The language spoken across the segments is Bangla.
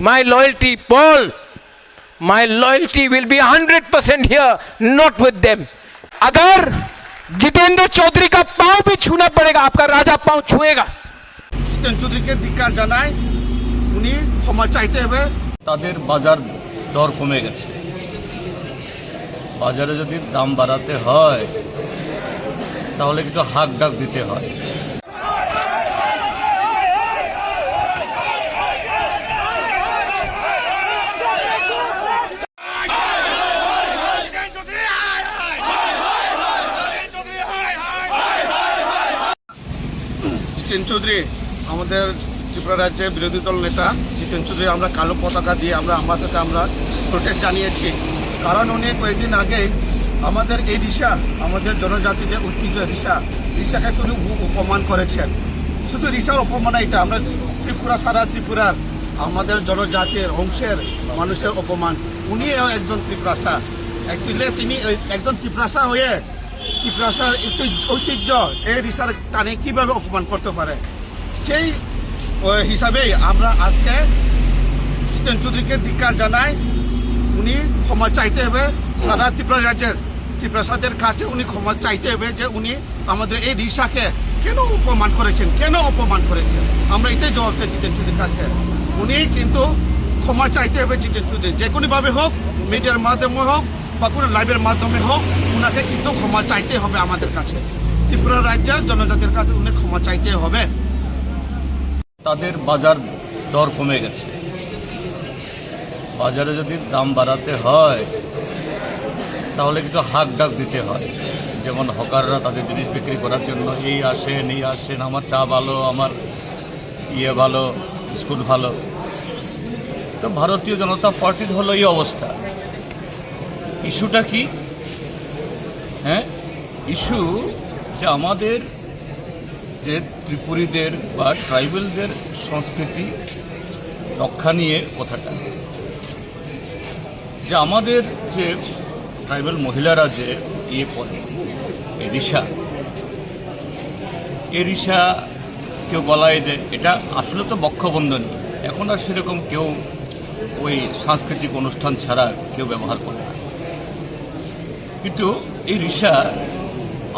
my loyalty, Paul, my loyalty will be 100% here, not with them. अगर जितेंद्र चौधरी का पांव भी छूना पड़ेगा आपका राजा पांव छुएगा জিতেন চৌধুরীকে ধিকার জানায় উনি ক্ষমা চাইতে হবে তাদের বাজার দর কমে গেছে বাজারে যদি দাম বাড়াতে হয় তাহলে কিছু হাক ডাক দিতে হয় জিতেন চৌধুরী, আমাদের ত্রিপুরা রাজ্যের বিরোধী দল নেতা জিতেন চৌধুরী, আমরা কালো পতাকা দিয়ে আমরা আমার সাথে আমরা প্রোটেস্ট জানিয়েছি। কারণ উনি কয়েকদিন আগে আমাদের এই রিসা আমাদের জনজাতি যে ঐতিহ্য রিসা রিসাকে তিনি অপমান করেছেন। শুধু রিসার অপমান এটা, আমরা ত্রিপুরা সারা ত্রিপুরার, আমাদের জনজাতির, অংশের মানুষের অপমান উনিও একজন ত্রিপুরাসা অ্যাকচুয়ালি তিনি একজন ত্রিপুরাসা হয়ে ত্রিপুরাসার ঐতিহ্য- এই রিসার টানে কীভাবে অপমান করতে পারে? সেই হিসাবেই আমরা আজকে জিতেন চৌধুরীকে ধিকার জানাই। উনি ক্ষমা চাইতে হবে। সারা ত্রিপুরা রাজ্যের ত্রিপ্রাসাদের কাছে উনি ক্ষমা চাইতে হবে যে উনি আমাদের এই রিসাকে কেন অপমান করেছেন? কেন অপমান করেছেন? আমরা এটাই জবাব চাই জিতেন চৌধুরীর কাছে। উনি কিন্তু ক্ষমা চাইতে হবে জিতেন চৌধুরী যে কোনোভাবে হোক, মিডিয়ার মাধ্যমে হোক বা কোনো লাইভের মাধ্যমে হোক ওনাকে কিন্তু ক্ষমা চাইতে হবে আমাদের কাছে। ত্রিপুরা রাজ্যের জনজাতির কাছে উনি ক্ষমা চাইতে হবে। তাদের বাজার দর কমে গেছে। বাজারে যদি দাম বাড়াতে হয়, তাহলে কিছু হাক ডাক দিতে হয়। যেমন হকাররা তাদের জিনিস বিক্রি করার জন্য, এই আসেন এই আসেন, আমার চা ভালো, আমার ইয়ে ভালো স্কুল ভালো। তো ভারতীয় জনতা পার্টির হলো এই অবস্থা। ইস্যুটা কি? হ্যাঁ? ইস্যু যে আমাদের যে ত্রিপুরীদের বা ট্রাইবেলদের সংস্কৃতি রক্ষা নিয়ে কথাটা। যে আমাদের যে ট্রাইবেল মহিলারা যে ইয়ে পড়ে এই রিসা এই রিসা কেউ গলায় দেয় এটা আসলে তো বক্ষবন্ধনী। এখন আর সেরকম কেউ ওই সাংস্কৃতিক অনুষ্ঠান ছাড়া কেউ ব্যবহার করে কিন্তু এই রিসা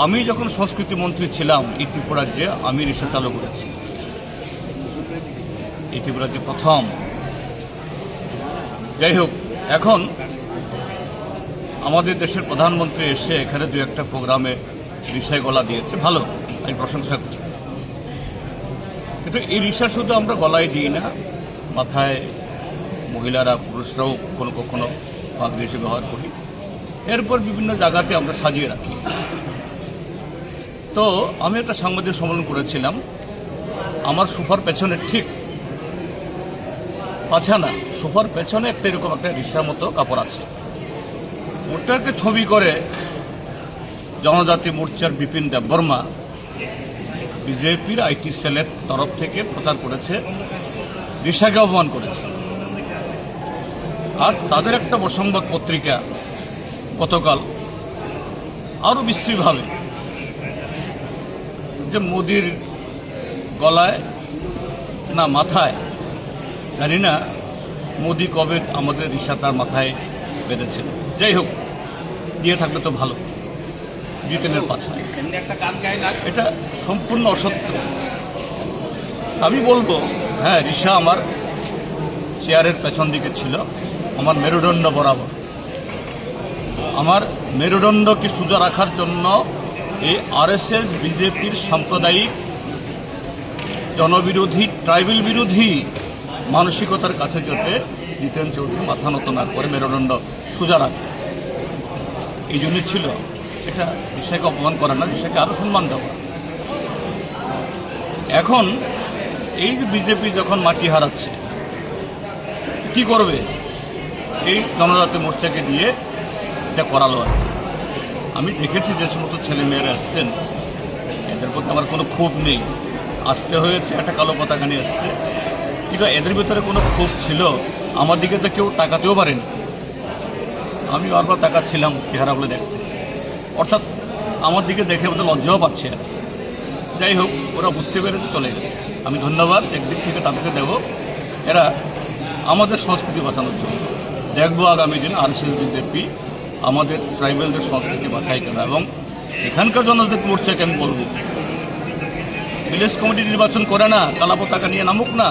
আমি যখন সংস্কৃতি মন্ত্রী ছিলাম, এই ত্রিপুরা রাজ্যে আমি রিক্সা চালু করেছি। এই ত্রিপুরা রাজ্যে প্রথম। যাই হোক, এখন আমাদের দেশের প্রধানমন্ত্রী এসে এখানে দু একটা প্রোগ্রামে রিক্সায় গলা দিয়েছে। ভালো, আমি প্রশংসা করি। কিন্তু এই রিক্সা শুধু আমরা গলায় দিই না, মাথায় মহিলারা, পুরুষরাও কোনো কখনো পাগড়ি হিসেবে ব্যবহার করি। এরপর বিভিন্ন জায়গাতে আমরা সাজিয়ে রাখি। তো আমি একটা সাংবাদিক সম্মেলন করেছিলাম। আমার সোফার পেছনে ঠিক পাছা না? সোফার পেছনে একটা এরকম একটা রিক্সার মতো কাপড় আছে। ওটাকে ছবি করে জনজাতি মোর্চার বিপিন দেববর্মা বিজেপির আইটি সেলের তরফ থেকে প্রচার করেছে রিক্সাকে অপমান করেছে। আর তাদের একটা সংবাদ পত্রিকা গতকাল আরও বিশ্রীভাবে যে মোদির গলায় না মাথায়, জানি না মোদি কবে আমাদের রিসা তার মাথায় বেঁধেছে যাই হোক, দিয়ে থাকলে তো ভালো। জিতেনের পাছায় এটা সম্পূর্ণ অসত্য। আমি বলব হ্যাঁ রিসা আমার চেয়ারের পেছন দিকে ছিল, আমার মেরুদণ্ড বরাবর। আমার মেরুদণ্ডকে সোজা রাখার জন্য এই আরএসএস, বিজেপির সাম্প্রদায়িক জনবিরোধী, ট্রাইবেল বিরোধী মানসিকতার কাছে যেতে জিতেন চৌধুরী, মাথা নত না করে মেরুদণ্ড সোজা রাখে। এই জন্যই ছিল। এটা বিষয়কে অপমান করা না বিষয়কে আরও সম্মান দেওয়া। এখন এই যে বিজেপি যখন মাটি হারাচ্ছে, কি করবে? এই জনজাতি মোর্চাকে দিয়ে এটা করালো আর। আমি দেখেছি যে সমস্ত ছেলে মেয়েরা এসছেন। এদের প্রতি আমার কোনো ক্ষোভ নেই। আসতে হয়েছে, একটা কালো পতাকা নিয়ে এসছে। কিন্তু এদের ভিতরে কোনো ক্ষোভ ছিল। আমার দিকে তো কেউ তাকাতেও পারেনি। আমি বারবার তাকাচ্ছিলাম চেহারাগুলো দেখতে। অর্থাৎ আমার দিকে দেখে ওদের লজ্জাও পাচ্ছে না। যাই হোক, ওরা বুঝতে পেরেছে, চলে গেছে। আমি ধন্যবাদ, একদিক থেকে তাদেরকে দেব। এরা আমাদের সংস্কৃতি বাঁচানোর জন্য। দেখব আগামী দিন আর এস বিজেপি আমাদের ট্রাইবেলদের সংস্কৃতি বাঁচাই কেন এবং এখানকার জনদের মোর্চাকে আমি বলব? ভিলেজ কমিটি নির্বাচন করে না কালা পতাকা নিয়ে নামুক না,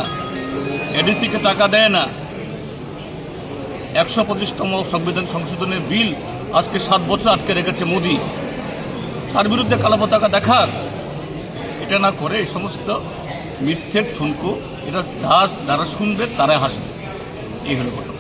এডিসিকে টাকা দেয় না। একশো পঁচিশতম সংবিধান সংশোধনের বিল আজকে সাত বছর আটকে রেখেছে মোদি। তার বিরুদ্ধে কালো পতাকা দেখার। এটা না করে এই সমস্ত মিথ্যের ঠুনকু, এটা যা যারা শুনবে তারাই হাসবে। এই হলো ঘটনা।